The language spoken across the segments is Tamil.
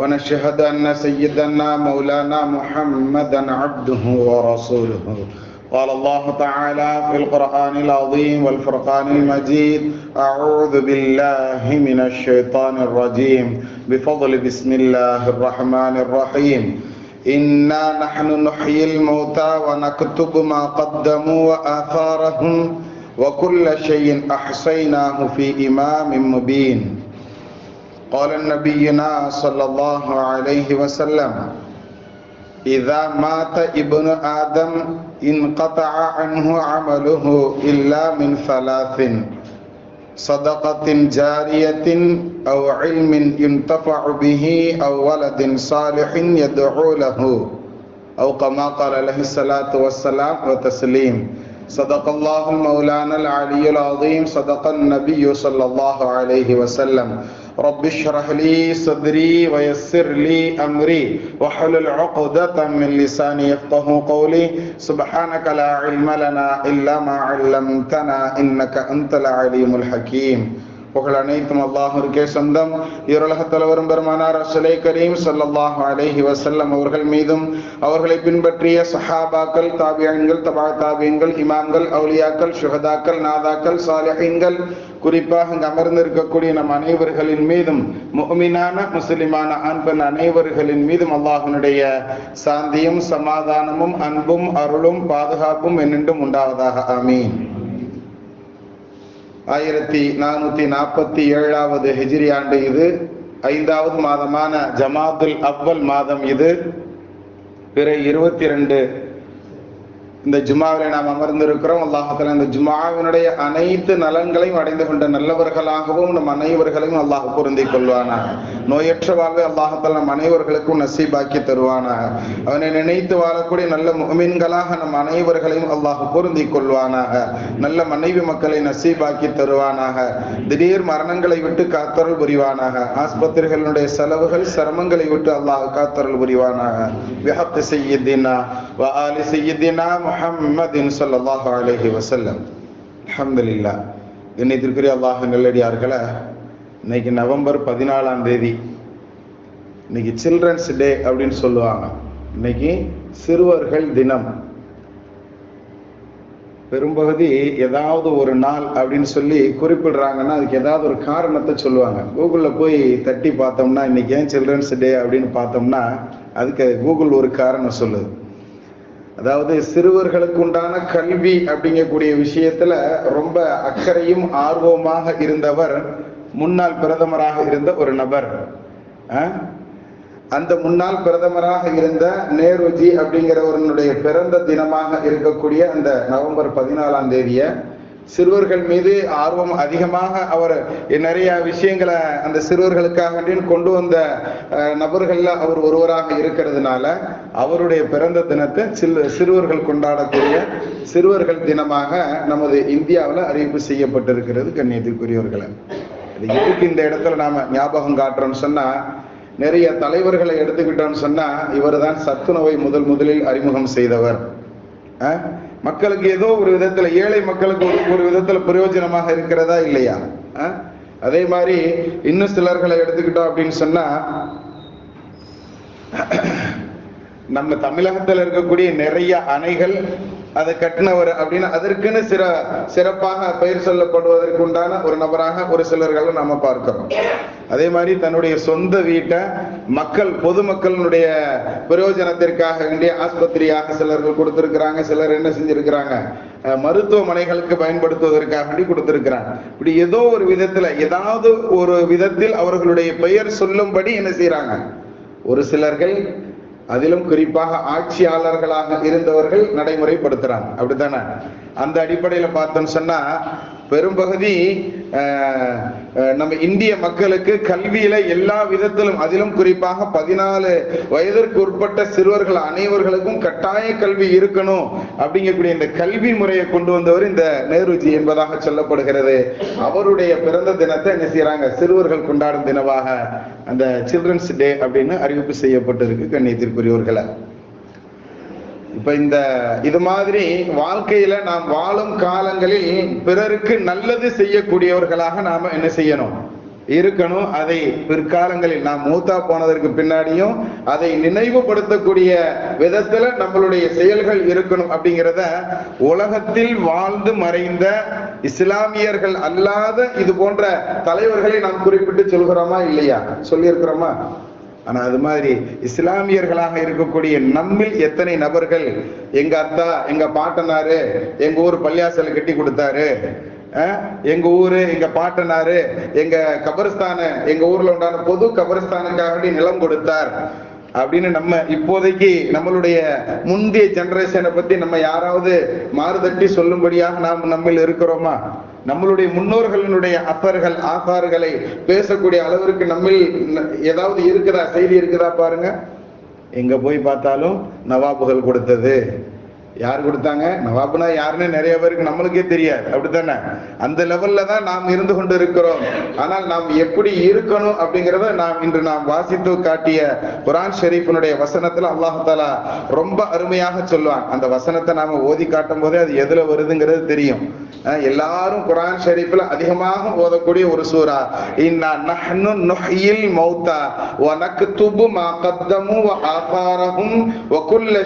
ونشهد أن سيدنا مولانا محمدا عبده ورسوله. قال الله تعالى في القرآن العظيم والفرقان المجيد أعوذ بالله من الشيطان الرجيم. بفضل بسم الله الرحمن الرحيم. إنا نحن نحيي الموتى ونكتب ما قدموا وآثارهم وكل شيء أحصيناه في إمام مبين. قال نبينا صلى الله عليه وسلم إذا مات ابن آدم انقطع عنه عمله إلا من ثلاث صدقة جارية أو علم ينتفع به أو ولد صالح يدعو له أو كما قال عليه الصلاة والسلام وتسليم. صدق الله مولانا العلي العظيم صدق النبي صلى الله عليه وسلم. رب اشرح لي صدري ويسر لي أمري واحلل عقدة من لساني يفقه قولي. سبحانك لا علم لنا إلا ما علمتنا إنك أنت العليم الحكيم. புகழ் அனைத்தும் அல்லாஹிற்கே சொந்தம். இருலக தலைவரும் பெருமானார் அசலை கரீம் சல்லாஹ் அலேஹி வசல்லம் அவர்கள் மீதும் அவர்களை பின்பற்றிய சஹாபாக்கள் தாபியன்கள் தபா தாபியங்கள் இமாம்கள் அவுலியாக்கள் சுகதாக்கள் நாதாக்கள் சாலிஹீன்கள் குறிப்பாக இங்கு அமர்ந்திருக்கக்கூடிய நம் அனைவர்களின் மீதும் முகமினான முஸ்லிமான அன்பன் அனைவர்களின் மீதும் அல்லாஹனுடைய சாந்தியும் சமாதானமும் அன்பும் அருளும் பாதுகாப்பும் என்னென்றும் உண்டாவதாக. ஆமீன். ஆயிரத்தி நானூத்தி நாற்பத்தி ஏழாவது ஹிஜிரி ஆண்டு இது. ஐந்தாவது மாதமான ஜமாத்துல் அவ்வல் மாதம் இது. பிற இருபத்தி ரெண்டு இந்த ஜுமாவிலே நாம் அமர்ந்திருக்கிறோம். அல்லாஹால இந்த ஜுமாவினுடைய அனைத்து நலன்களையும் அடைந்து கொண்ட நல்லவர்களாகவும் நம் அனைவர்களையும் அல்லாஹ் பொருந்தி கொள்வானாக. நோயற்ற வாழ்வை அல்லாஹால நம் அனைவர்களுக்கும் நசீபாக்கி தருவானாக. அவனை நினைத்து வாழக்கூடிய நல்ல மீன்களாக நம் அனைவர்களையும் அல்லாஹ் பொருந்தி கொள்வானாக. நல்ல மனைவி மக்களை நசீபாக்கி தருவானாக. திடீர் மரணங்களை விட்டு காத்தருள் புரிவானாக. ஆஸ்பத்திரிகளுடைய செலவுகள் சிரமங்களை விட்டு அல்லாஹ் காத்தருள் புரிவானாக. விஹத்து செய்யதினா வ ஆலி செய்யதினா முஹம்மதின் ஸல்லல்லாஹு அலைஹி வஸல்லம். என்னை திருக்குறி அல்லாஹ் நல்லடியார்களை இன்னைக்கு நவம்பர் பதினாலாம் தேதி. இன்னைக்கு சில்ட்ரன்ஸ் டே அப்படின்னு சொல்லுவாங்க. இன்னைக்கு சிறுவர்கள் தினம். பெரும்பகுதி ஏதாவது ஒரு நாள் அப்படின்னு சொல்லி குறிப்பிடுறாங்கன்னா அதுக்கு ஏதாவது ஒரு காரணத்தை சொல்லுவாங்க. கூகுளில் போய் தட்டி பார்த்தோம்னா இன்னைக்கு ஏன் சில்ட்ரன்ஸ் டே அப்படின்னு பார்த்தோம்னா அதுக்கு கூகுள் ஒரு காரணம் சொல்லுது. அதாவது சிறுவர்களுக்கு உண்டான கல்வி அப்படிங்கக்கூடிய விஷயத்துல ரொம்ப அக்கறையும் ஆர்வமாக இருந்தவர் முன்னாள் பிரதமராக இருந்த ஒரு நபர். அந்த முன்னாள் பிரதமராக இருந்த நேருஜி அப்படிங்கிறவருடைய பிறந்த தினமாக இருக்கக்கூடிய அந்த நவம்பர் பதினாலாம் தேதியை சிறுவர்கள் மீது ஆர்வம் அதிகமாக அவர் நிறைய விஷயங்களை அந்த சிறுவர்களுக்காக கொண்டு வந்த நபர்கள்ல அவர் ஒருவராக இருக்கிறதுனால அவருடைய பிறந்த தினத்தை சிறு சிறுவர்கள் கொண்டாடக்கூடிய சிறுவர்கள் தினமாக நமது இந்தியாவில் அறிவிப்பு செய்யப்பட்டிருக்கிறது கண்ணியத்திற்குரியவர்களை எதுக்கு இந்த இடத்துல நாம ஞாபகம் காட்டுறோம்னு சொன்னா நிறைய தலைவர்களை எடுத்துக்கிட்டோம்னு சொன்னா இவர் தான் சத்துணவை முதல் முதலில் அறிமுகம் செய்தவர். மக்களுக்கு ஏதோ ஒரு விதத்துல ஏழை மக்களுக்கு ஒரு ஒரு விதத்துல பிரயோஜனமாக இருக்கிறதா இல்லையா? அதே மாதிரி இன்னும் சிலர்களை எடுத்துக்கிட்டோம் அப்படின்னு சொன்னா நம்ம தமிழகத்தில் இருக்கக்கூடிய நிறைய அணைகள் அதை கட்டினவர் அப்படின்னு அதற்குன்னு சிற சிறப்பாக பெயர் சொல்லப்படுவதற்கு உண்டான ஒரு நபராக ஒரு சிலர்களை நாம பார்க்கிறோம். அதே மாதிரி தன்னுடைய சொந்த வீட்டை மக்கள் பொதுமக்களுடைய பிரயோஜனத்திற்காக வேண்டிய ஆஸ்பத்திரியாக சிலர்கள் கொடுத்திருக்கிறாங்க சிலர் என்ன செஞ்சிருக்கிறாங்க? மருத்துவமனைகளுக்கு பயன்படுத்துவதற்காக வேண்டி கொடுத்திருக்கிறாங்க. இப்படி ஏதோ ஒரு விதத்துல ஏதாவது ஒரு விதத்தில் அவர்களுடைய பெயர் சொல்லும்படி என்ன செய்யறாங்க ஒரு சிலர்கள் அதிலும் குறிப்பாக ஆட்சியாளர்களாக இருந்தவர்கள் நடைமுறைப்படுத்துறாங்க. அப்படித்தானே? அந்த அடிப்படையில பார்த்தோம்னு சொன்னா பெரும்பகுதி நம்ம இந்திய மக்களுக்கு கல்வியில எல்லா விதத்திலும் அதிலும் குறிப்பாக பதினாலு வயதிற்கு உட்பட்ட சிறுவர்கள் அனைவர்களுக்கும் கட்டாய கல்வி இருக்கணும் அப்படிங்கக்கூடிய இந்த கல்வி முறையை கொண்டு வந்தவர் இந்த நேருஜி என்பதாக சொல்லப்படுகிறது. அவருடைய பிறந்த தினத்தை என்ன செய்யறாங்க சிறுவர்கள் கொண்டாடும் தினமாக அந்த சில்ட்ரன்ஸ் டே அப்படின்னு அறிவிப்பு செய்யப்பட்டிருக்கு கண்ணியத்திற்குரியவர்களை. இப்ப இந்த இது மாதிரி வாழ்க்கையில நாம் வாழும் காலங்களில் பிறருக்கு நல்லது செய்யக்கூடியவர்களாக நாம என்ன செய்யணும்? இருக்கணும். அதை பிற்காலங்களில் நாம் மூத்தா போனதற்கு பின்னாடியும் அதை நினைவுபடுத்தக்கூடிய விதத்துல நம்மளுடைய செயல்கள் இருக்கணும் அப்படிங்கிறத உலகத்தில் வாழ்ந்து மறைந்த இஸ்லாமியர்கள் அல்லாத இது போன்ற தலைவர்களை நாம் குறிப்பிட்டு சொல்கிறோமா இல்லையா? சொல்லியிருக்கிறோமா? ஆனா அது மாதிரி இஸ்லாமியர்களாக இருக்கக்கூடிய நம்மில் எத்தனை நபர்கள் எங்க அத்தா எங்க பாட்டனாரு எங்க ஊர் பள்ளியாசல கட்டி கொடுத்தாரு அஹ், எங்க ஊரு எங்க பாட்டனாரு எங்க கபரஸ்தான எங்க ஊர்ல உண்டான பொது கபரஸ்தானுக்காக வேண்டி நிலம் கொடுத்தார் அப்படின்னு நம்ம இப்போதைக்கு நம்மளுடைய முந்தைய ஜெனரேஷனை பத்தி நம்ம யாராவது மாறுதட்டி சொல்லும்படியாக நாம் நம்மில் இருக்கிறோமா? நம்மளுடைய முன்னோர்களினுடைய அப்பர்கள் ஆசார்களை பேசக்கூடிய அளவிற்கு நம்மில் ஏதாவது இருக்குதா? செய்தி இருக்குதா பாருங்க. எங்க போய் பார்த்தாலும் நவாபுகள் கொடுத்தது. யார் கொடுத்தாங்க? நவாபுனா யாருன்னு நிறைய பேருக்கு நம்மளுக்கே தெரியாது. அப்படித்தானே? அந்த லெவல்ல தான் நாம் இருந்து கொண்டு இருக்கிறோம் ஆனால் நாம் எப்படி இருக்கணும் அப்படிங்கிறத நாம் இன்று நாம் வாசித்து காட்டிய குரான் ஷெரீஃபினுடைய வசனத்துல அல்லாஹாலா ரொம்ப அருமையாக சொல்லுவான். அந்த வசனத்தை நாம ஓதி காட்டும் போதே அது எதுல வருதுங்கிறது தெரியும். எல்லாரும் குரான் ஷெரீஃபில் அதிகமாக ஓதக்கூடிய ஒரு சூரா இன்னா நஹ்னு நுஹ்யில் மௌத்தா வ நக்துபு மா கத்தமு வ ஆசாரஹும் வ குல்ல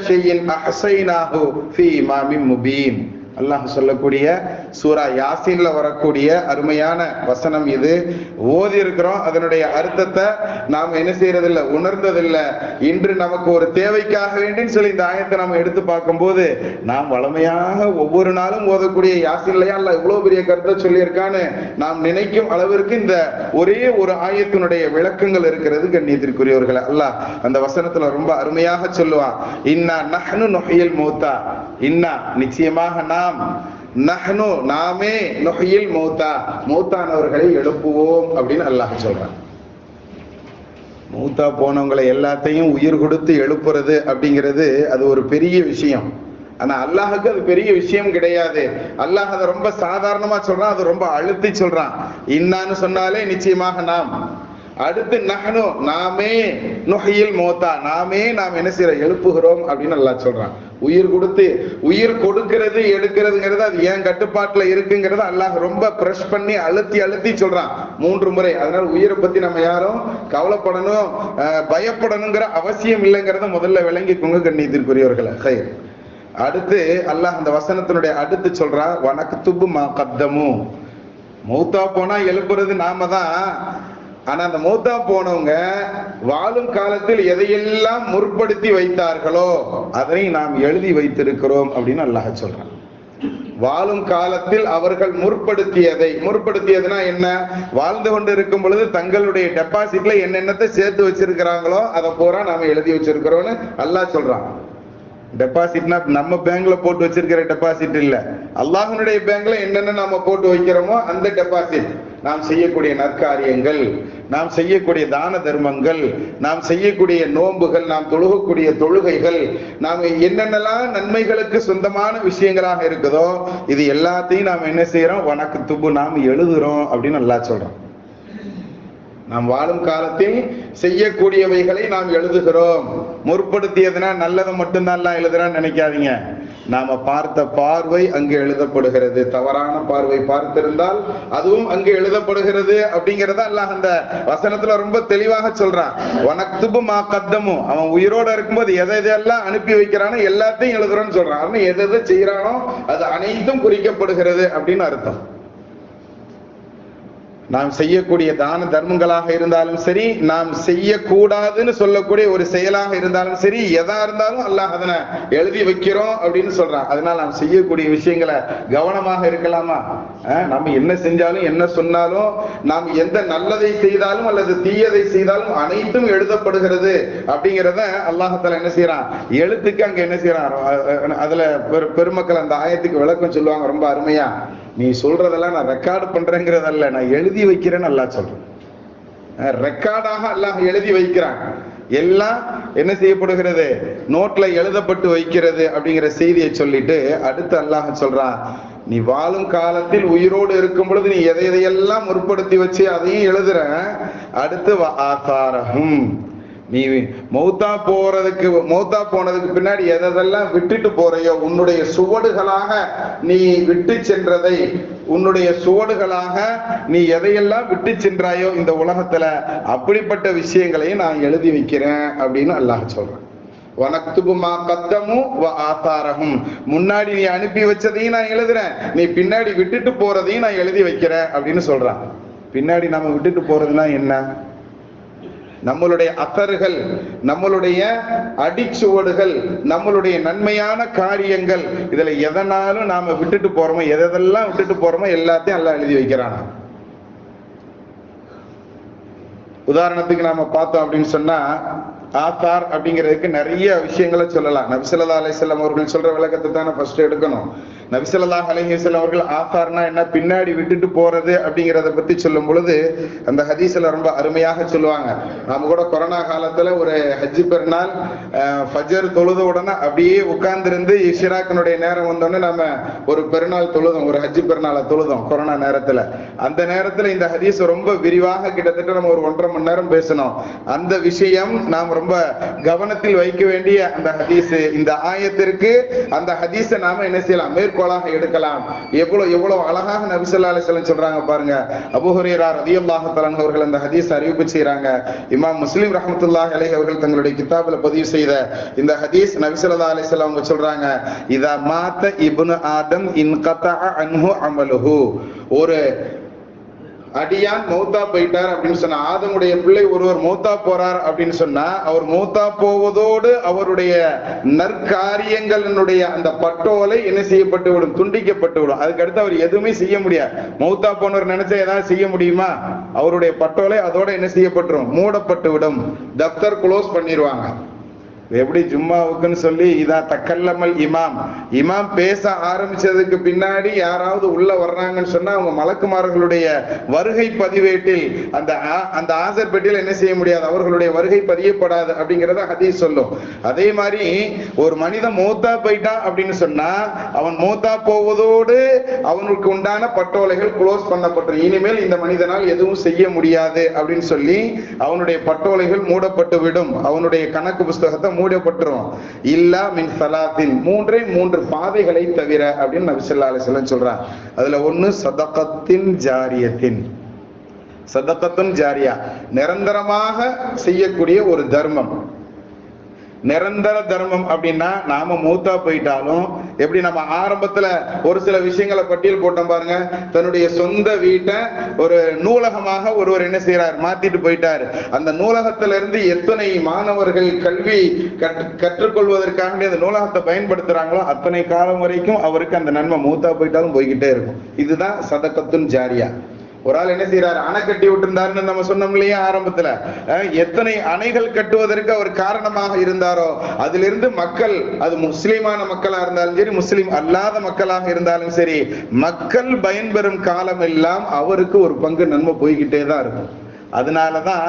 ஃபீ இமாமின் முபீன் அல்லாஹ் சொல்லக்கூடிய சூரா யாசின்ல வரக்கூடிய அருமையான வசனம் இது. ஓதி இருக்கிறோம் அதனுடைய அர்த்தத்தை நாம் என்ன செய்யறதில்லை உணர்ந்ததில்லை. இன்று நமக்கு ஒரு தேவைக்காக வேண்டின்னு சொல்லி இந்த ஆயத்தை நாம் எடுத்து பார்க்கும்போது நாம் வளமையாக ஒவ்வொரு நாளும் ஓதக்கூடிய யாசின்லையா அல்ல இவ்வளவு பெரிய கருத்தை சொல்லியிருக்கான்னு நாம் நினைக்கும் அளவிற்கு இந்த ஒரே ஒரு ஆயத்தினுடைய விளக்கங்கள் இருக்கிறது கண்ணியத்திற்குரியவர்களே. அல்ல அந்த வசனத்துல ரொம்ப அருமையாக சொல்லுவான் இன்னா நஹ்னு நுஹியல் மூத்தா. இன்னா நிச்சயமாக நான் நாம் நஹ்னு நாமே நொஹியில் மௌத்தா மௌத்தானவர்களை எழுப்புவோம் அப்படின்னு அல்லாஹ் சொல்றான். மூத்தா போனவங்களை எல்லாத்தையும் உயிர் கொடுத்து எழுப்புறது அப்படிங்கிறது அது ஒரு பெரிய விஷயம். ஆனா அல்லாஹுக்கு அது பெரிய விஷயம் கிடையாது. அல்லாஹ் அதை ரொம்ப சாதாரணமா சொல்றான் அது ரொம்ப அழுத்தி சொல்றான். இன்னான்னு சொன்னாலே நிச்சயமாக நாம் அடுத்து நகனோ நாமே நுகையில் மோத்தா. நாமே நாம் என்ன செய்யறோம்? எழுப்புகிறோம் அப்படின்னு நல்லா சொல்றான். உயிர் கொடுத்து உயிர் கொடுக்கிறது எடுக்கிறதுங்கிறது அது ஏன் கட்டுப்பாட்டுல இருக்குங்கிறத அல்லாஹ் ரொம்ப பிரஷ் பண்ணி அழுத்தி அழுத்தி சொல்றான். மூன்று முறை. அதனால உயிரை பத்தி நம்ம யாரும் கவலைப்படணும் பயப்படணுங்கிற அவசியம் இல்லைங்கிறத முதல்ல விளங்கிக்கோங்க கண்ணீதிற்குரியவர்களை சரி அடுத்து அல்லாஹ் அந்த வசனத்தினுடைய அடுத்து சொல்றான் வனக்கு துப்பு மா கப்தமும் மௌத்தா போனா எழுப்புறது நாம தான். ஆனா அந்த மூத்தா போனவங்க வாழும் காலத்தில் எதையெல்லாம் முற்படுத்தி வைத்தார்களோ அதை நாம் எழுதி வைத்திருக்கிறோம் அப்படின்னு அல்லாஹ் சொல்றான். வாழும் காலத்தில் அவர்கள் முற்படுத்தியதை முற்படுத்தியதுனா என்ன? வாழ்ந்து கொண்டு இருக்கும் பொழுது தங்களுடைய டெபாசிட்ல என்னென்னத்தை சேர்த்து வச்சிருக்கிறாங்களோ அதை பூரா நாம எழுதி வச்சிருக்கிறோம்னு அல்லாஹ் சொல்றான். டெபாசிட்னா நம்ம பேங்க்ல போட்டு வச்சிருக்கிற டெபாசிட் இல்ல. அல்லாஹனுடைய பேங்க்ல என்னென்ன நாம போட்டு வைக்கிறோமோ அந்த டெபாசிட் நாம் செய்யக்கூடிய நற்காரியங்கள் நாம் செய்யக்கூடிய தான தர்மங்கள் நாம் செய்யக்கூடிய நோன்புகள் நாம் தொழுகக்கூடிய தொழுகைகள் நாம் என்னென்னலாம் நன்மைகளுக்கு சொந்தமான விஷயங்களாக இருக்குதோ இது எல்லாத்தையும் நாம் என்ன செய்யறோம் வணக்கு துப்பு நாம் எழுதுறோம் அப்படின்னு நல்லா சொல்றோம். நாம் வாழும் காலத்தில் செய்யக்கூடியவைகளை நாம் எழுதுகிறோம். முற்படுத்தியதுனா நல்லதை மட்டும்தான் எல்லாம் எழுதுறான்னு நினைக்காதீங்க. நாம பார்த்த பார்வை அங்கு எழுதப்படுகிறது. தவறான பார்வை பார்த்திருந்தால் அதுவும் அங்கு எழுதப்படுகிறது அப்படிங்கறத அல்லாஹ் அந்த வசனத்துல ரொம்ப தெளிவாக சொல்றான். வனக்துபு மா கத்தமும் அவன் உயிரோட இருக்கும்போது எதை எதையெல்லாம் அனுப்பி வைக்கிறானோ எல்லாத்தையும் எழுதுறோன்னு சொல்றான். அவன் எதை எதை செய்யறானோ அது அனைத்தும் குறிக்கப்படுகிறது அப்படின்னு அர்த்தம். நாம் செய்யக்கூடிய தான தர்மங்களாக இருந்தாலும் சரி நாம் செய்யக்கூடாதுன்னு சொல்லக்கூடிய ஒரு செயலாக இருந்தாலும் சரி எதா இருந்தாலும் அல்லாஹ் அதனை எழுதி வைக்கிறோம் அப்படின்னு சொல்றான். அதனால நாம் செய்யக்கூடிய விஷயங்களை கவனமாக இருக்கலாமா? நம்ம என்ன செஞ்சாலும் என்ன சொன்னாலும் நாம் எந்த நல்லதை செய்தாலும் அல்லது தீயதை செய்தாலும் அனைத்தும் எழுதப்படுகிறது அப்படிங்கிறத அல்லாஹால என்ன செய்யறான் எழுத்துக்கு அங்க என்ன செய்யறான் அதுல பெரு- பெருமக்கள் அந்த ஆயத்துக்கு விளக்கம் சொல்லுவாங்க ரொம்ப அருமையா. நீ சொல்றதெல்லாம் நான் ரெக்கார்டு பண்றேங்கிறதல்ல நான் எழுதி வைக்கிறேன்னு அல்லாஹ் சொல்றேன். ரெக்கார்டாக அல்லாஹ் எழுதி வைக்கிறான். எல்லாம் என்ன செய்யப்படுகிறது? நோட்ல எழுதப்பட்டு வைக்கிறது அப்படிங்கிற செய்தியை சொல்லிட்டு அடுத்து அல்லாஹ் சொல்றான் நீ வாழும் காலத்தில் உயிரோடு இருக்கும் பொழுது நீ எதை எதையெல்லாம் முற்படுத்தி வச்சு அதையும் எழுதுற? அடுத்து ஆசாரகம் நீ மௌத்தா போறதுக்கு மௌத்தா போனதுக்கு பின்னாடி எதெல்லாம் விட்டுட்டு போறையோ உன்னுடைய சுவடுகளாக நீ விட்டு சென்றதை உன்னுடைய சுவடுகளாக நீ எதையெல்லாம் விட்டு சென்றாயோ இந்த உலகத்துல அப்படிப்பட்ட விஷயங்களையும் நான் எழுதி வைக்கிறேன் அப்படின்னு அல்லாஹ் சொல்றேன். வனக்துபு கத்தமும் வ ஆசாரஹும் முன்னாடி நீ அனுப்பி வச்சதையும் நான் எழுதுறேன். நீ பின்னாடி விட்டுட்டு போறதையும் நான் எழுதி வைக்கிறேன் அப்படின்னு சொல்றான். பின்னாடி நம்ம விட்டுட்டு போறதுனா என்ன? நம்மளுடைய அத்தர்கள் நம்மளுடைய அடிச்சுவடுகள் நம்மளுடைய நன்மையான காரியங்கள் இதுல எதனாலும் நாம விட்டுட்டு போறோமோ எதெல்லாம் விட்டுட்டு போறோமோ எல்லாத்தையும் எல்லாம் எழுதி வைக்கிறான். உதாரணத்துக்கு நாம பார்த்தோம் அப்படின்னு சொன்னா ஆத்தார் அப்படிங்கிறதுக்கு நிறைய விஷயங்களை சொல்லலாம். நபிசல்லா அலிசல்லாம் அவர்கள் சொல்ற விளக்கத்தை தானே ஃபர்ஸ்ட் எடுக்கணும். நபிசல்லாஹ் அலஹிசல் அவர்கள் ஆசார்னா என்ன? பின்னாடி விட்டுட்டு போறது அப்படிங்கிறத பத்தி சொல்லும் பொழுது அந்த ஹதீஸ்ல ரொம்ப அருமையாக சொல்லுவாங்க. நாம கூட கொரோனா காலத்துல ஒரு ஹஜ்ஜி பெருநாள் ஃபஜர் தொழுத உடனே அப்படியே உட்கார்ந்துருந்து இஷிராக்கினுடைய நேரம் வந்தோடனே நம்ம ஒரு பெருநாள் தொழுதோம் ஒரு ஹஜ்ஜி பெருநாளை தொழுதோம் கொரோனா நேரத்துல. அந்த நேரத்துல இந்த ஹதீஸ் ரொம்ப விரிவாக கிட்டத்தட்ட நம்ம ஒரு ஒன்றரை மணி நேரம் பேசணும். அந்த விஷயம் நாம் ரொம்ப கவனத்தில் வைக்க வேண்டிய அந்த ஹதீஸ் இந்த ஆயத்திற்கு அந்த ஹதீஸை நாம என்ன செய்யலாம்? மேற்கோளாக எடுக்கலாம். எவ்வளவு எவ்வளவு அழகாக நபிசல்லா அலிசல்லம் சொல்றாங்க பாருங்க. அபுஹுரேரா ரதியல்லாஹு தலன் அவர்கள் அந்த ஹதீஸ் அறிவிப்பு செய்யறாங்க இமாம் முஸ்லீம் ரஹமத்துல்லாஹ் அலி அவர்கள் தங்களுடைய கிதாபில் பதிவு செய்த இந்த ஹதீஸ் நபிசல்லா அலிசல்லாம் அவங்க சொல்றாங்க இதா மாத்த இபுன் ஆதம் இன் அன்ஹு அமலுஹு. ஒரு அடியான் மௌத்தா போயிட்டார் அப்படின்னு சொன்ன ஆதமுடைய பிள்ளை ஒருவர் மௌத்தா போறார் அப்படின்னு சொன்னா அவர் மௌத்தா போவதோடு அவருடைய நற்காரியங்களினுடைய அந்த பட்டோலை என்ன செய்யப்பட்டு விடும்? துண்டிக்கப்பட்டு விடும். அதுக்கு அடுத்து அவர் எதுவுமே செய்ய முடியாது. மௌத்தா போனவர் நினைச்சா ஏதாவது செய்ய முடியுமா? அவருடைய பட்டோலை அதோட என்ன செய்யப்பட்டுரும்? மூடப்பட்டு விடும். தப்தர் க்ளோஸ் பண்ணிடுவாங்க எப்படி ஜும்மாவுக்குன்னு சொல்லி இதான் தக்கல்லமல் இமாம். இமாம் பேச ஆரம்பிச்சதுக்கு பின்னாடி யாராவது உள்ள வர்றாங்கன்னு சொன்னா அவங்க மலக்குமார்களுடைய வருகை பதிவேட்டில் அந்த அந்த ஆசர் பெட்டியில் என்ன செய்ய முடியாது? அவர்களுடைய வருகை பதியப்படாது அப்படிங்கிறத ஹதீஸ் சொல்லும். அதே மாதிரி ஒரு மனிதன் மோத்தா போயிட்டான் அப்படின்னு சொன்னா அவன் மோத்தா போவதோடு அவனுக்கு உண்டான பட்டோலைகள் க்ளோஸ் பண்ணப்பட்டு இனிமேல் இந்த மனிதனால் எதுவும் செய்ய முடியாது அப்படின்னு சொல்லி அவனுடைய பட்டோலைகள் மூடப்பட்டு விடும் அவனுடைய கணக்கு புஸ்தகத்தை மூடப்பட்டுரும் இல்லா மின் சலாத்தின். மூன்றே மூன்று பாதைகளை தவிர அப்படின்னு நபி ஸல்லல்லாஹு சொல்றான். அதுல ஒண்ணு சதகத்தின் ஜாரியத்தின். சதகத்தின் ஜாரியா. நிரந்தரமாக செய்யக்கூடிய ஒரு தர்மம். நிரந்தர தர்மம் அப்படின்னா நாம மூத்தா போயிட்டாலும் எப்படி நம்ம ஆரம்பத்துல ஒரு சில விஷயங்களை பட்டியல் போட்டோம் பாருங்க. தன்னுடைய சொந்த வீட்டை ஒரு நூலகமாக ஒருவர் என்ன செய்யறார் மாத்திட்டு போயிட்டார். அந்த நூலகத்துல இருந்து எத்தனை மாணவர்கள் கல்வி கற்று- கற்றுக்கொள்வதற்காக அந்த நூலகத்தை பயன்படுத்துறாங்களோ அத்தனை காலம் வரைக்கும் அவருக்கு அந்த நன்மை மூத்தா போயிட்டாலும் போய்கிட்டே இருக்கும். இதுதான் சதக்கத்துன் ஜாரியா. ஒரு ஆள் என்ன செய்யறாரு அணை கட்டி விட்டிருந்தாருன்னு நம்ம சொன்னோம் இல்லையா ஆரம்பத்துல. அஹ் எத்தனை அணைகள் கட்டுவதற்கு அவர் காரணமாக இருந்தாரோ அதிலிருந்து மக்கள் அது முஸ்லீமான மக்களா இருந்தாலும் சரி முஸ்லீம் அல்லாத மக்களாக இருந்தாலும் சரி மக்கள் பயன்பெறும் காலம் எல்லாம் அவருக்கு ஒரு பங்கு நன்மை போய்கிட்டே தான் இருக்கும். அதனாலதான்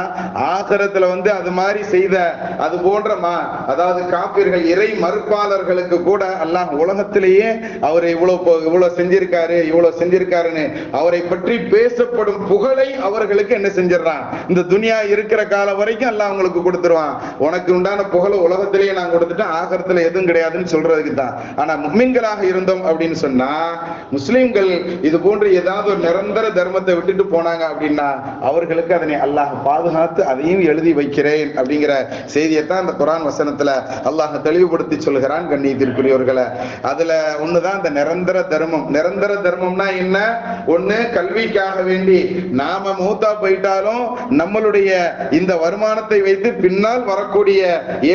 ஆகரத்துல வந்து அது மாதிரி செய்த அது போன்றமா அதாவது காப்பீர்கள் இறை மறுப்பாளர்களுக்கு கூட அல்லாஹ் உலகத்திலேயே அவர் இவ்வளவு போ- இவ்வளவு செஞ்சிருக்காரு இவ்வளவு செஞ்சிருக்காருன்னு அவரை பற்றி பேசப்படும் புகழை அவர்களுக்கு என்ன செஞ்சிடறான்? இந்த துனியா இருக்கிற காலம் வரைக்கும் அல்லாஹ் அவங்களுக்கு கொடுத்துருவான். உனக்கு உண்டான புகழை உலகத்திலேயே நான் கொடுத்துட்டேன் ஆகரத்துல எதுவும் கிடையாதுன்னு சொல்றதுக்கு தான். ஆனா முக்மின்களாக இருந்தோம் அப்படின்னு சொன்னா முஸ்லிம்கள் இது போன்று ஏதாவது ஒரு நிரந்தர தர்மத்தை விட்டுட்டு போனாங்க அப்படின்னா அவர்களுக்கு அதனை அல்லாஹ் பாதுகாத்து அதையும் எழுதி வைக்கிறேன் அப்படிங்கிற செய்தியை தான் அந்த குரான் வசனத்துல அல்லாஹ் தெளிவுபடுத்தி சொல்கிறான் கண்ணியத்திற்குரியவர்களை. அதுல ஒண்ணுதான் இந்த நிரந்தர தர்மம். நிரந்தர தர்மம்னா என்ன? ஒண்ணு கல்விக்காக வேண்டி நாம மூத்தா போயிட்டாலும் நம்மளுடைய இந்த வருமானத்தை வைத்து பின்னால் வரக்கூடிய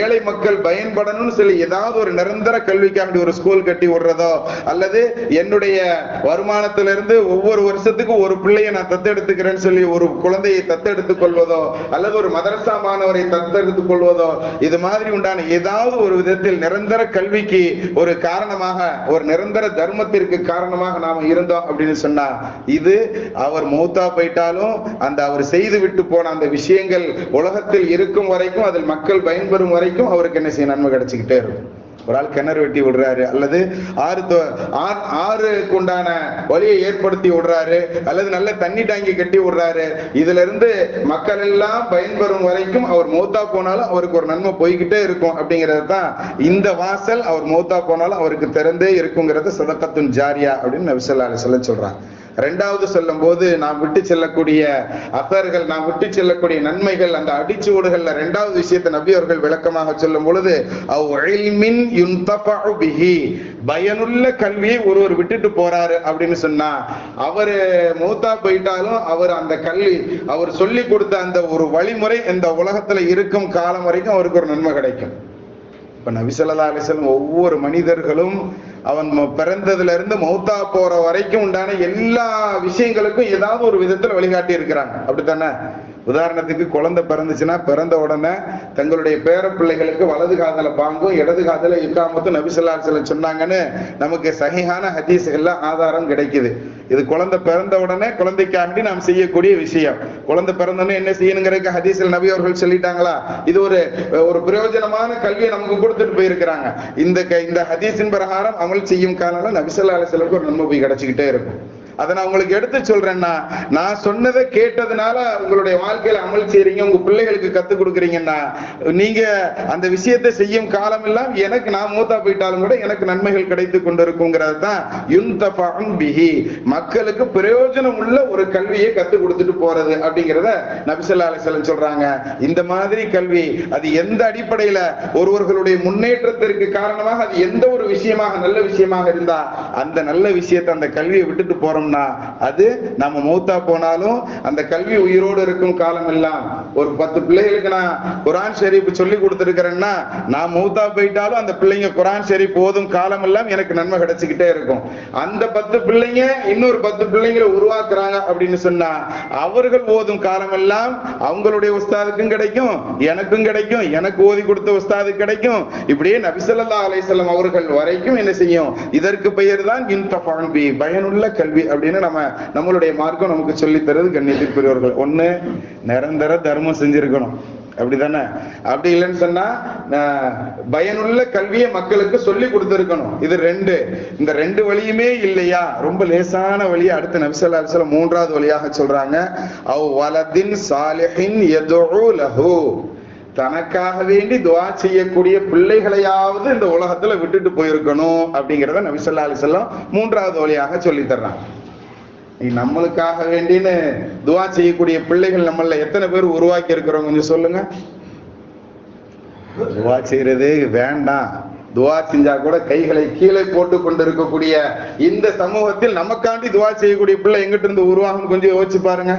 ஏழை மக்கள் பயன்படணும்னு சொல்லி ஏதாவது ஒரு நிரந்தர கல்விக்காக ஒரு ஸ்கூல் கட்டி விடுறதோ அல்லது என்னுடைய வருமானத்திலிருந்து ஒவ்வொரு வருஷத்துக்கும் ஒரு பிள்ளையை நான் தத்தெடுத்துக்கிறேன்னு சொல்லி ஒரு குழந்தையை தத்து தத்தெடுத்துக் கொள்வதோ அல்லது ஒரு மதரசா மாணவரை தத்தெடுத்துக் கொள்வதோ இது மாதிரி உண்டான ஏதாவது ஒரு விதத்தில் நிரந்தர கல்விக்கு ஒரு காரணமாக ஒரு நிரந்தர தர்மத்திற்கு காரணமாக நாம இருந்தோம் அப்படின்னு சொன்னா இது அவர் மூத்தா போயிட்டாலும் அந்த அவர் செய்து விட்டு போன அந்த விஷயங்கள் உலகத்தில் இருக்கும் வரைக்கும் அதில் மக்கள் பயன்பெறும் வரைக்கும் அவருக்கு என்ன செய்ய நன்மை கிடைச்சிக்கிட்டே இருக்கும். ஒரு ஆள் கிணறு வெட்டி விடுறாரு அல்லது ஆறு ஆறுக்கு உண்டான வழியை ஏற்படுத்தி விடுறாரு அல்லது நல்ல தண்ணி டாங்கி கட்டி விடுறாரு. இதுல இருந்து மக்கள் எல்லாம் பயன்பெறும் வரைக்கும் அவர் மூத்தா போனாலும் அவருக்கு ஒரு நன்மை போய்கிட்டே இருக்கும் அப்படிங்கிறது தான் இந்த வாசல். அவர் மூத்தா போனாலும் அவருக்கு திறந்தே இருக்குங்கிறது சதக்கத்துன் ஜாரியா அப்படின்னு நபிசல்லா சொல்ல சொல்றாங்க. ரெண்டாவது சொல்லும் போது நாம் விட்டு செல்லக்கூடிய அசர்கள் நாம் விட்டு செல்லக்கூடிய நன்மைகள் அந்த அடிச்சுவடுகள்ல ரெண்டாவது விஷயத்தை நபி அவர்கள் விளக்கமாக சொல்லும் பொழுது பிஹி. பயனுள்ள கல்வியை ஒருவர் விட்டுட்டு போறாரு அப்படின்னு சொன்னா அவரு மூத்தா போயிட்டாலும் அவர் அந்த கல்வி அவர் சொல்லி கொடுத்த அந்த ஒரு வழிமுறை இந்த உலகத்துல இருக்கும் காலம் வரைக்கும் அவருக்கு ஒரு நன்மை கிடைக்கும். இப்ப நபிசல்லா அலிஸ்லம் ஒவ்வொரு மனிதர்களும் அவன் பிறந்ததுல இருந்து மௌத்தா போற வரைக்கும் உண்டான எல்லா விஷயங்களுக்கும் ஏதாவது ஒரு விதத்துல வழிகாட்டி இருக்கிறாங்க. அப்படித்தானே? உதாரணத்துக்கு குழந்தை பிறந்துச்சுன்னா பிறந்த உடனே தங்களுடைய பேர பிள்ளைகளுக்கு வலது காதல பாங்கும் இடது காதல இக்காமத்தும் நபிசல்லா சில சொன்னாங்கன்னு நமக்கு சகிஹான ஹதீஸ் எல்லாம் ஆதாரம் கிடைக்குது. இது குழந்தை பிறந்த உடனே குழந்தைக்காண்டி நாம் செய்யக்கூடிய விஷயம். குழந்தை பிறந்தோடனே என்ன செய்யணுங்கிறதுக்கு ஹதீஸ்ல நபி அவர்கள் சொல்லிட்டாங்களா? இது ஒரு ஒரு பிரயோஜனமான கல்வியை நமக்கு கொடுத்துட்டு போயிருக்கிறாங்க. இந்த க- இந்த ஹதீஸின் பிரகாரம் அமல் செய்யும் காலம் நபிசல்லா அலிஸ்லமுக்கு ஒரு நன்மை போய் கிடைச்சிக்கிட்டே இருக்கும். அதை நான் உங்களுக்கு எடுத்து சொல்றேன்னா நான் சொன்னதை கேட்டதுனால உங்களுடைய வாழ்க்கையில அமல் செய்றீங்க உங்க பிள்ளைகளுக்கு கத்துக் கொடுக்குறீங்கன்னா நீங்க அந்த விஷயத்தை செய்யும் காலம் எல்லாம் எனக்கு நான் மூத்தா போயிட்டாலும் கூட எனக்கு நன்மைகள் கிடைத்து கொண்டிருக்குங்கிறது தான் யுன்தஃபஅன் பிஹி. மக்களுக்கு பிரயோஜனம் உள்ள ஒரு கல்வியை கத்துக் கொடுத்துட்டு போறது அப்படிங்கிறத நபிசல்லா அலிஸ்லாம் சொல்றாங்க. இந்த மாதிரி கல்வி அது எந்த அடிப்படையில? ஒருவர்களுடைய முன்னேற்றத்திற்கு காரணமாக அது எந்த ஒரு விஷயமாக நல்ல விஷயமாக இருந்தா அந்த நல்ல விஷயத்தை அந்த கல்வியை விட்டுட்டு போறோம்னா அது நம்ம மூத்தா போனாலும் அந்த கல்வி உயிரோடு இருக்கும் காலம் எல்லாம். ஒரு பத்து பிள்ளைகளுக்கு நான் குரான் ஷெரீப் சொல்லி கொடுத்துருக்கிறேன்னா நான் மூத்தா போயிட்டாலும் அந்த பிள்ளைங்க குரான் ஷெரீப் போதும் காலம் எல்லாம் எனக்கு நன்மை கிடைச்சிக்கிட்டே இருக்கும். அந்த பத்து பிள்ளைங்க இன்னொரு பத்து பிள்ளைங்களை உருவாக்குறாங்க அப்படின்னு சொன்னா அவர்கள் ஓதும் காலம் எல்லாம் அவங்களுடைய உஸ்தாதுக்கும் கிடைக்கும் எனக்கும் கிடைக்கும் எனக்கு ஓதி கொடுத்த உஸ்தாது கிடைக்கும். இப்படியே நபிசல்லா அலைசல்லம் அவர்கள் வரைக்கும் என்ன செய்யும்? இதற்கு பெயர் தான் இன்தஃபான் பயனுள்ள கல்வி அப்படின்னு நம்ம நம்மளுடைய மார்க்கம் நமக்கு சொல்லி தருது கண்ணியத்திற்குரியவர்கள். ஒண்ணு நிரந்தர தர்மம் செஞ்சிருக்கணும். அப்படிதானே? அப்படி இல்லைன்னு சொன்னா அஹ், பயனுள்ள கல்வியை மக்களுக்கு சொல்லி கொடுத்திருக்கணும். இது ரெண்டு. இந்த ரெண்டு வழியுமே இல்லையா? ரொம்ப லேசான வழியை அடுத்த நபிசல்லா அலிஸ்லாம் மூன்றாவது வழியாக சொல்றாங்க. அவ் வலதின் சாலிஹின் லஹு. தனக்காக வேண்டி துவா செய்யக்கூடிய பிள்ளைகளையாவது இந்த உலகத்துல விட்டுட்டு போயிருக்கணும் அப்படிங்கிறத நபிசல்லா அலிசல்லாம் மூன்றாவது வழியாக சொல்லி தர்றாங்க. நம்மளுக்காக வேண்டின்னு துவா செய்யக்கூடிய பிள்ளைகள் நம்மள எத்தனை பேர் உருவாக்கி இருக்கிறோம் கொஞ்சம் சொல்லுங்க. துவா செய்யறது வேண்டாம். துவா செஞ்சா கூட கைகளை கீழே போட்டு கொண்டு இருக்கக்கூடிய இந்த சமூகத்தில் நமக்காண்டி துவா செய்யக்கூடிய பிள்ளை எங்கிட்ட இருந்து உருவாகும் கொஞ்சம் யோசிச்சு பாருங்க.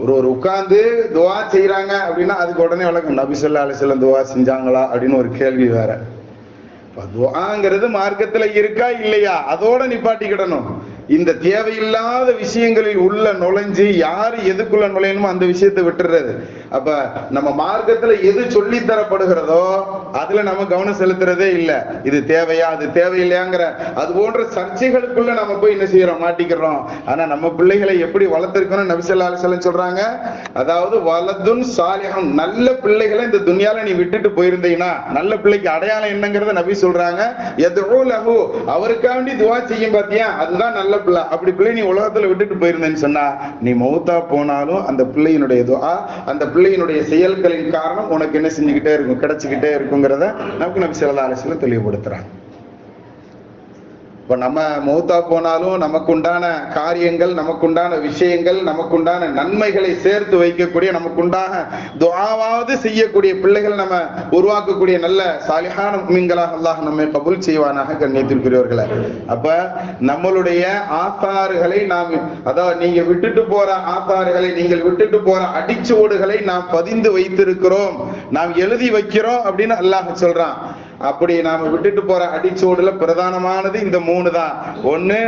ஒரு ஒரு உட்கார்ந்து துவா செய்யறாங்க அப்படின்னா அதுக்கு உடனே வழக்கம் நபிசல்லா அலிசல்லம் துவா செஞ்சாங்களா அப்படின்னு ஒரு கேள்வி வேற. இப்ப துஆங்கிறது மார்க்கத்துல இருக்கா இல்லையா? அதோட நிப்பாட்டிக்கிடணும். இந்த தேவையில்லாத விஷயங்களில் உள்ள நுழைஞ்சு யாரு எதுக்குள்ள நுழையணுமோ அந்த விஷயத்தை விட்டுறது அப்ப நம்ம மார்க்கத்துல எது சொல்லி தரப்படுகிறதோ அதுல நம்ம கவனம் செலுத்துறதே இல்ல. இது தேவையா? அது தேவையில்லையாங்கிற அது போன்ற சர்ச்சைகளுக்குள்ள நம்ம போய் என்ன செய்யறோம்? மாட்டிக்கிறோம். ஆனா நம்ம பிள்ளைகளை எப்படி வளர்த்திருக்கணும் நபிசல்லா அலிசல்லம் சொல்றாங்க. அதாவது வலதுன் சாலிகம் நல்ல பிள்ளைகளை இந்த துணியால நீ விட்டுட்டு போயிருந்தீங்கன்னா நல்ல பிள்ளைக்கு அடையாளம் என்னங்கிறத நபி சொல்றாங்க. எதோ லஹு அவருக்காண்டி துவா செய்யும் பாத்தியா? அதுதான் நல்ல பிள்ளை அப்படி பிள்ளை நீ உலகத்துல விட்டுட்டு போயிருந்தேன்னு சொன்னா நீ மௌத்தா போனாலும் அந்த பிள்ளையினுடைய துவா அந்த பிள்ளையினுடைய செயல்களின் காரணம் உனக்கு என்ன செஞ்சுக்கிட்டே இருக்கும் கிடைச்சுக்கிட்டே இருக்குங்கிறத நமக்கு நபி சில அலைஹி தெளிவுபடுத்துறாங்க. இப்ப நம்ம மூத்தா போனாலும் நமக்குண்டான காரியங்கள் நமக்குண்டான விஷயங்கள் நமக்குண்டான நன்மைகளை சேர்த்து வைக்கக்கூடிய நமக்குண்டான துவாவாவது செய்யக்கூடிய பிள்ளைகள் நம்ம உருவாக்கக்கூடிய நல்ல சாலிகான மீன்களாக அல்லாஹ் நம்மை கபுல் செய்வானாக கண்ணியத்திற்குரியவர்களை. அப்ப நம்மளுடைய ஆத்தாறுகளை நாம் அதாவது நீங்க விட்டுட்டு போற ஆத்தாறுகளை நீங்கள் விட்டுட்டு போற அடிச்சுவடுகளை நாம் பதிந்து வைத்திருக்கிறோம் நாம் எழுதி வைக்கிறோம் அப்படின்னு அல்லாஹ் சொல்றான். அப்படி நாம விட்டுட்டு போற அடிச்சோடுல பிரதானமானது இந்த மூணு தான் ஒண்ணு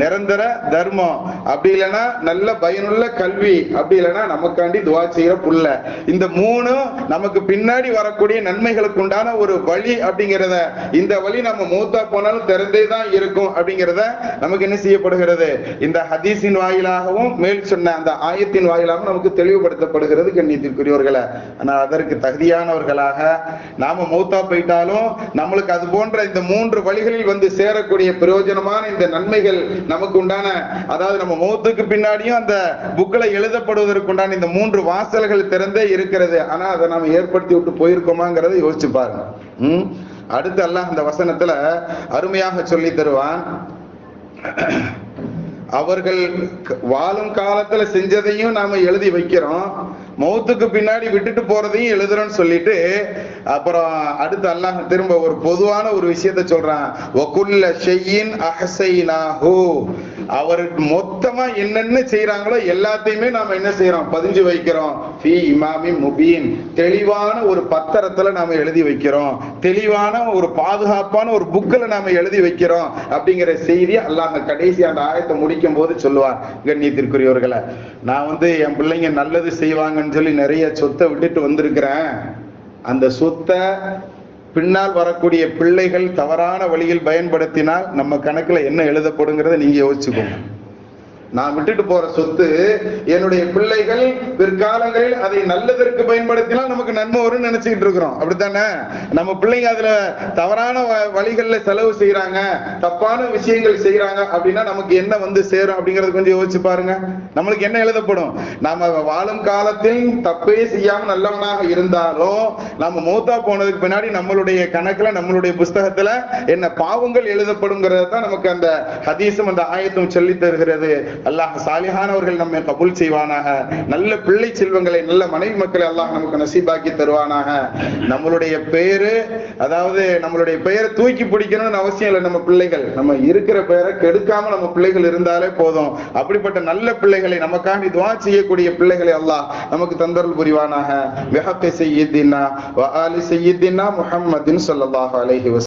நிரந்தர தர்மம். அப்படி இல்லைன்னா நல்ல பயனுள்ள கல்வி. அப்படி இல்லைன்னா நமக்காண்டி துவா செய்யற புள்ள. இந்த மூணு நமக்கு பின்னாடி வரக்கூடிய நன்மைகளுக்கு உண்டான ஒரு வழி அப்படிங்கிறத இந்த வழி நம்ம மூத்தா போனாலும் திறந்தே தான் இருக்கும் அப்படிங்கிறத நமக்கு என்ன செய்யப்படுகிறது? இந்த ஹதீஸின் வாயிலாகவும் மேல் சொன்ன அந்த ஆயத்தின் வாயிலாகவும் நமக்கு தெளிவுபடுத்தப்படுகிறது கண்ணியத்திற்குரியவர்களை. ஆனால் அதற்கு தகுதியானவர்களாக நாம மூத்தா போயிட்டாலும் நம்மளுக்கு அது போன்ற இந்த மூன்று வழிகளில் வந்து சேரக்கூடிய பிரயோஜனமான இந்த நன்மைகள் நமக்கு உண்டான அதாவது நம்ம மௌத்துக்கு பின்னாடியும் அந்த புக்கில் எழுதப்படுவதற்கு உண்டான இந்த மூன்று வாசல்கள் திறந்தே இருக்கிறது. ஆனா அதை நாம ஏற்படுத்தி விட்டு போயிருக்கோமாங்கிறத யோசிச்சு பாருங்க. ம்? அடுத்து அல்லாஹ் அந்த வசனத்துல அருமையாக சொல்லி தருவான். அவர்கள் வாழும் காலத்துல செஞ்சதையும் நாம எழுதி வைக்கிறோம். மௌத்துக்கு பின்னாடி விட்டுட்டு போறதையும் எழுதுறோம்னு சொல்லிட்டு அப்புறம் அடுத்து அல்லாஹ் திரும்ப ஒரு பொதுவான ஒரு விஷயத்த சொல்றான். வகுல்ல ஷையின் அஹசைனாஹு. அவர் மொத்தமா என்னென்ன செய்யறாங்களோ எல்லாத்தையுமே நாம என்ன செய்யறோம் பதிஞ்சு வைக்கிறோம். ஃபி இமாமி முபீன். தெளிவான ஒரு பத்திரத்துல நாம எழுதி வைக்கிறோம். தெளிவான ஒரு பாதுகாப்பான ஒரு புக்கில் நாம எழுதி வைக்கிறோம். அப்படிங்கிற செய்தி அல்லாஹ் கடைசி அந்த ஆயத்தை முடிக்கும் போது சொல்லுவார். கண்ணியத்திற்குரியவர்களை நான் வந்து என் பிள்ளைங்க நல்லது செய்வாங்கன்னு சொல்லி நிறைய சொத்தை விட்டுட்டு வந்திருக்கிறேன். அந்த சொத்தை பின்னால் வரக்கூடிய பிள்ளைகள் தவறான வழியில் பயன்படுத்தினால் நம்ம கணக்குல என்ன எழுதப்படுங்கிறத நீங்க யோசிச்சுக்கோங்க. நான் விட்டுட்டு போற சொத்து என்னுடைய பிள்ளைகள் பிற்காலங்களில் அதை நல்லதற்கு பயன்படுத்தினால் நமக்கு நன்மை வரும்னு நினைச்சுக்கிட்டு இருக்கிறோம். அப்படித்தானே? நம்ம பிள்ளைங்க அதுல தவறான வ- வழிகள்ல செலவு செய்யறாங்க தப்பான விஷயங்கள் செய்யறாங்க அப்படின்னா நமக்கு என்ன வந்து சேரும் அப்படிங்கறது கொஞ்சம் யோசிச்சு பாருங்க. நம்மளுக்கு என்ன எழுதப்படும்? நாம வாழும் காலத்தில் தப்பே செய்யாம நல்லவனாக இருந்தாலும் நம்ம மூத்தா போனதுக்கு பின்னாடி நம்மளுடைய கணக்குல நம்மளுடைய புஸ்தகத்துல என்ன பாவங்கள் எழுதப்படுங்கிறத தான் நமக்கு அந்த ஹதீஸும் அந்த ஆயத்தும் சொல்லி தருகிறது. அல்லாஹ் சாலிஹானவர்கள் நம்மை கபுல் செய்வானாக. நல்ல பிள்ளை செல்வங்களை நல்ல மனைவி மக்களை அல்லாஹ் நமக்கு நசீபாக்கி தருவானாக. நம்மளுடைய பெயரு அதாவது நம்மளுடைய பெயரை தூக்கி பிடிக்கணும்னு அவசியம் இல்லை நம்ம பிள்ளைகள். நம்ம இருக்கிற பெயரை கெடுக்காம நம்ம பிள்ளைகள் இருந்தாலே போதும். அப்படிப்பட்ட நல்ல பிள்ளைகளை நமக்காண்டி துவா செய்யக்கூடிய பிள்ளைகளை அல்லாஹ் நமக்கு தந்தருள் புரிவானாக. விஹப்பை செய்யித்தின்னா வ செய்யுதின்னா முஹம்மதின் ஸல்லல்லாஹு அலைஹி வஸல்லம்